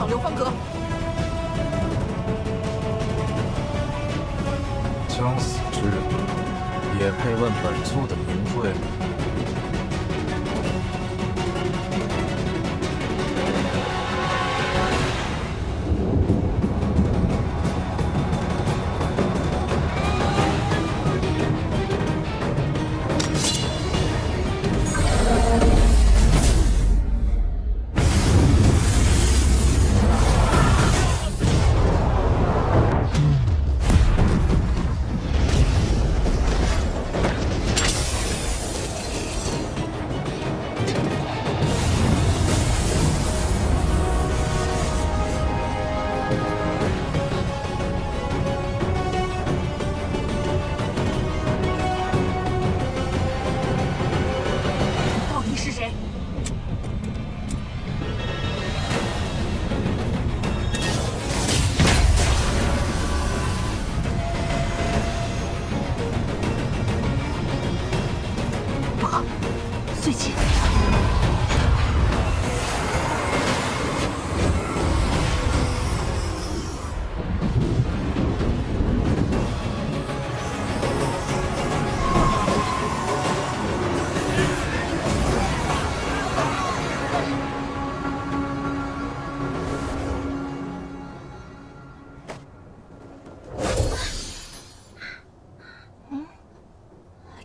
老刘方格将死之人也配问本座的名讳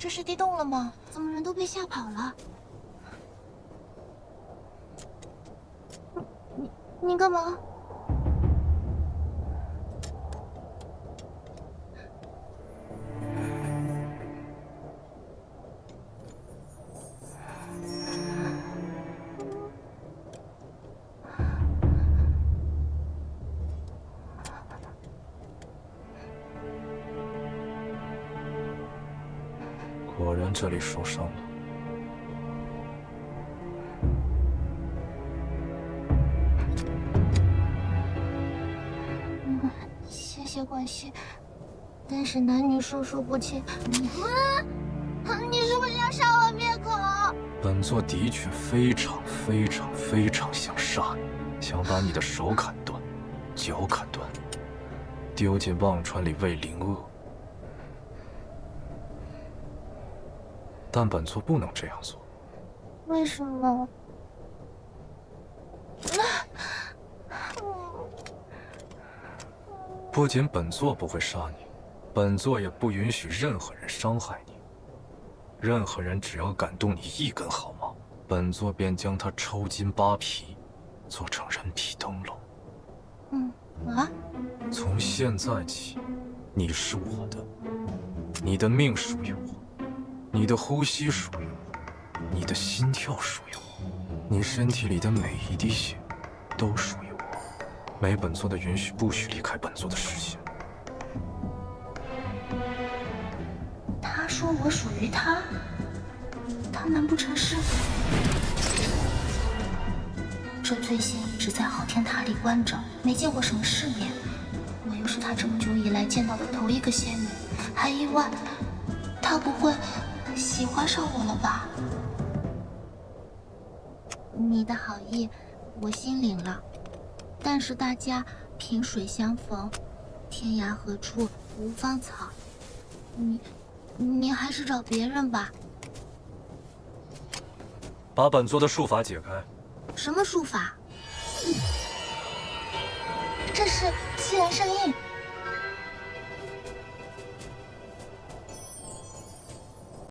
这是地洞了吗？怎么人都被吓跑了？你你干嘛？果然这里受伤了。谢谢关心，但是男女授受不亲。啊！你是不是要杀我灭口？本座的确非常非常非常想杀你，想把你的手砍断，脚砍断，丢进忘川里喂灵鳄。但本座不能这样做。为什么？不仅本座不会杀你，本座也不允许任何人伤害你。任何人只要敢动你一根毫毛，本座便将他抽筋扒皮，做成人皮灯笼。嗯啊，从现在起，你是我的，你的命属于我，你的呼吸属于我，你的心跳属于我，你身体里的每一滴血都属于我。没本座的允许，不许离开本座的视线。他说我属于他，他难不成是？这醉仙一直在昊天塔里关着，没见过什么世面。我又是他这么久以来见到的头一个仙女，还意外，他不会喜欢上我了吧？你的好意，我心领了。但是大家萍水相逢，天涯何处无芳草。你，你还是找别人吧。把本座的术法解开。什么术法？这是七兰圣印。